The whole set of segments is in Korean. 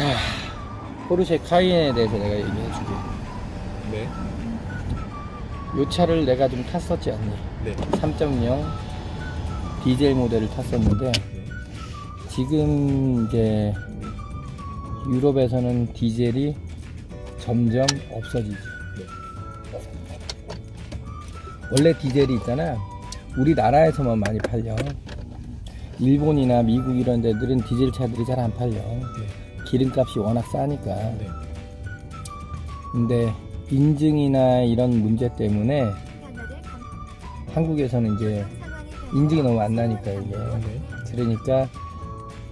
자, 포르쉐 카이엔에 대해서 내가 얘기해 줄게. 네. 요 차를 내가 좀 탔었지 않니? 네. 3.0 디젤 모델을 탔었는데 지금 이제 유럽에서는 디젤이 점점 없어지지. 네. 원래 디젤이 있잖아. 우리나라에서만 많이 팔려. 일본이나 미국 이런 데들은 디젤 차들이 잘 안 팔려. 기름값이 워낙 싸니까. 네. 근데 인증이나 이런 문제 때문에 한국에서는 이제 인증이 너무 안 나니까 이게 네. 그러니까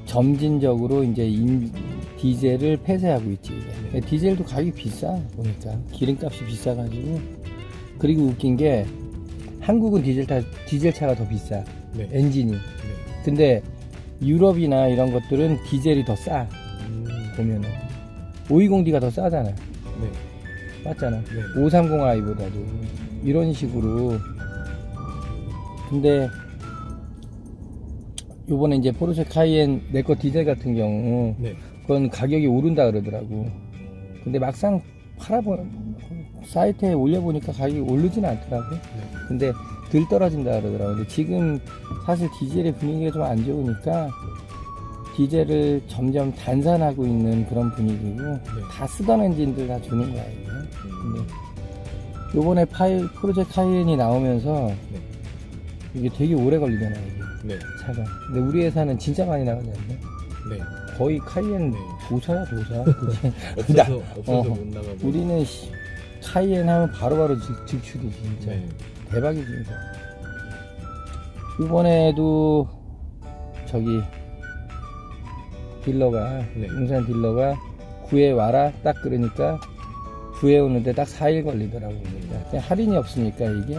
점진적으로 이제 인- 디젤을 폐쇄하고 있지 이게. 근데 디젤도 가격이 비싸 보니까 기름값이 비싸가지고 그리고 웃긴 게 한국은 디젤 타 디젤 차가 더 비싸 네. 엔진이 네. 근데 유럽이나 이런 것들은 디젤이 더싸 음. 보면은 520D가 더 싸잖아 네. 맞잖아 네. 530i보다도 이런 식으로 근데 요번에 이제 포르쉐 카이엔 내 거 디젤 같은 경우 네. 그건 가격이 오른다 그러더라고 근데 막상 팔아보 사이트에 올려보니까 가격이 오르진 않더라고 네. 근데 덜 떨어진다 그러더라고 근데 지금 사실 디젤의 분위기가 좀 안 좋으니까 디젤을 점점 단산하고 있는 그런 분위기고 다 쓰던 엔진들 다 주는 거야 이게 근데 요번에 파이 프로젝 카이엔이 나오면서 네. 이게 되게 오래 걸리잖아 이게 네. 차가 근데 우리 회사는 진짜 많이 나가지 않냐 네. 거의 카이엔 네. 도사야 도사 그치? 없어서 없어서 어, 못 나가고. 우리는 씨, 카이엔 하면 바로바로 직, 직출이지 진짜 네. 대박이지 이번에도 저기 딜러가 네. 용산 딜러가 구해 와라 딱 그러니까 구해 오는데 딱 4일 걸리더라고 그러니까 할인이 없으니까 이게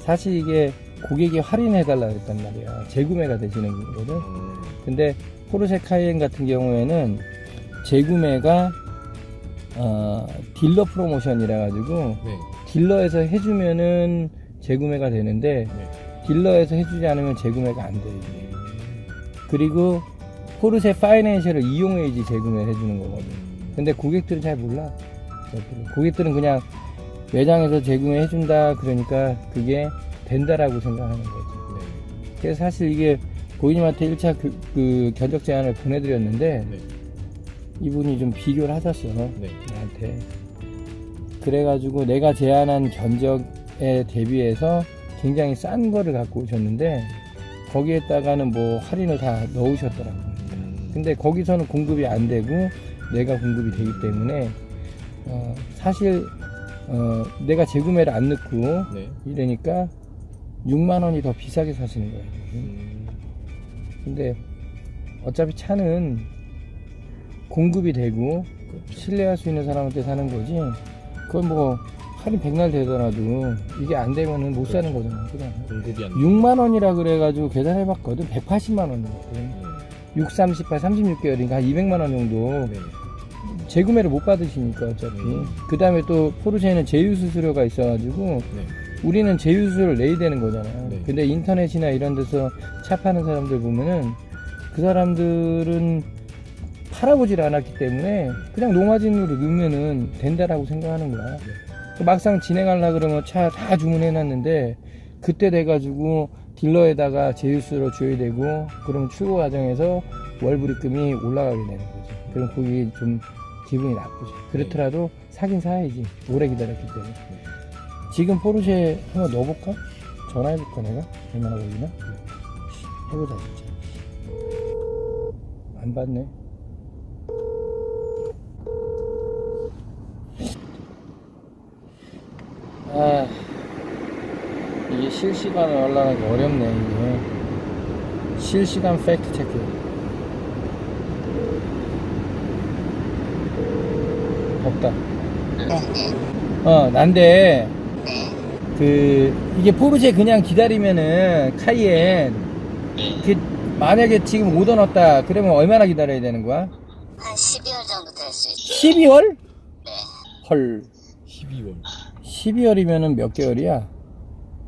사실 이게 고객이 할인해 달라 그랬단 말이야 재구매가 되시는 거거든 음. 근데 포르쉐 카이엔 같은 경우에는 재구매가 어, 딜러 프로모션이라 가지고 네. 딜러에서 해주면은 재구매가 되는데 네. 딜러에서 해주지 않으면 재구매가 안 돼. 이게. 그리고 포르쉐 파이낸셜을 이용해야지 재구매를 해주는 거거든. 근데 고객들은 잘 몰라. 고객들은. 그냥 매장에서 재구매 해 준다 그러니까 그게 된다라고 생각하는 거지. 네. 그래서 사실 이게 고객님한테 1차 그, 그 견적 제안을 보내드렸는데 네. 이분이 좀 비교를 하셨어. 네. 나한테. 그래가지고 내가 제안한 견적에 대비해서 굉장히 싼 거를 갖고 오셨는데 거기에다가는 뭐 할인을 다 넣으셨더라고. 음. 근데 거기서는 공급이 안 되고 내가 공급이 되기 때문에 어, 사실 어, 내가 재구매를 안 넣고 네. 이러니까 6만 원이 더 비싸게 사시는 거예요. 음. 근데 어차피 차는 공급이 되고 그렇죠. 신뢰할 수 있는 사람한테 사는 거지 그건 뭐 할인 백날 되더라도 이게 안 되면은 못 사는 거잖아 그냥 공급이 안 6만 원이라 그래가지고 계산해 봤거든 180만 원이거든 네. 6, 38, 36개월이니까 한 200만 원 정도 네. 재구매를 못 받으시니까 어차피 음. 그 다음에 또 포르쉐는 제휴 수수료가 있어가지고 네. 우리는 제휴 수수료를 내야 되는 거잖아요 네. 근데 인터넷이나 이런 데서 차 파는 사람들 보면은 그 사람들은 팔아보질 않았기 때문에 그냥 농화진으로 넣으면은 된다라고 생각하는 거야. 그 막상 진행하려 그러면 차 다 주문해놨는데 그때 돼가지고 딜러에다가 제휴수로 줘야 되고 그러면 출고 과정에서 월불입금이 올라가게 되는 거지. 그럼 그게 좀 기분이 나쁘지. 그렇더라도 사긴 사야지. 오래 기다렸기 때문에. 지금 포르쉐 한번 넣어볼까? 전화해볼까 내가? 얼마나 걸리나? 해보자 진짜. 안 받네. 아, 실시간으로 올라가기 어렵네, 이게. 실시간 팩트 체크. 없다. 어, 난데, 그, 이게 포르쉐 그냥 기다리면은, 카이엔, 그, 만약에 지금 오더 넣었다, 그러면 얼마나 기다려야 되는 거야? 한 12월 정도 될 수 있어요. 12월? 네. 헐. 12월. 12월이면은 몇 개월이야?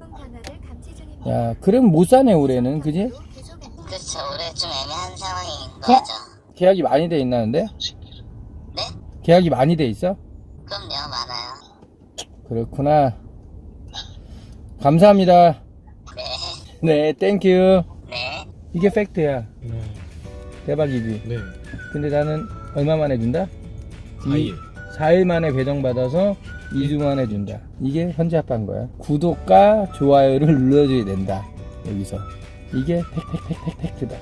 변화를 감지 중입니다. 야, 그럼 못 사네, 올해는. 그지? 그렇죠. 올해 좀 애매한 상황인 가- 거죠. 계약이 많이 돼 있나는데? 네? 계약이 많이 돼 있어? 그럼요, 많아요. 그렇구나. 감사합니다. 네, 네, 땡큐. 네. 이게 팩트야. 네. 대박이지. 네. 근데 나는 얼마 만에 준다? 4일. 4일 만에 배정받아서 2주 만에 준다. 이게 현지 아빠인 거야. 구독과 좋아요를 눌러줘야 된다. 여기서. 이게 팩팩팩팩 팩트다.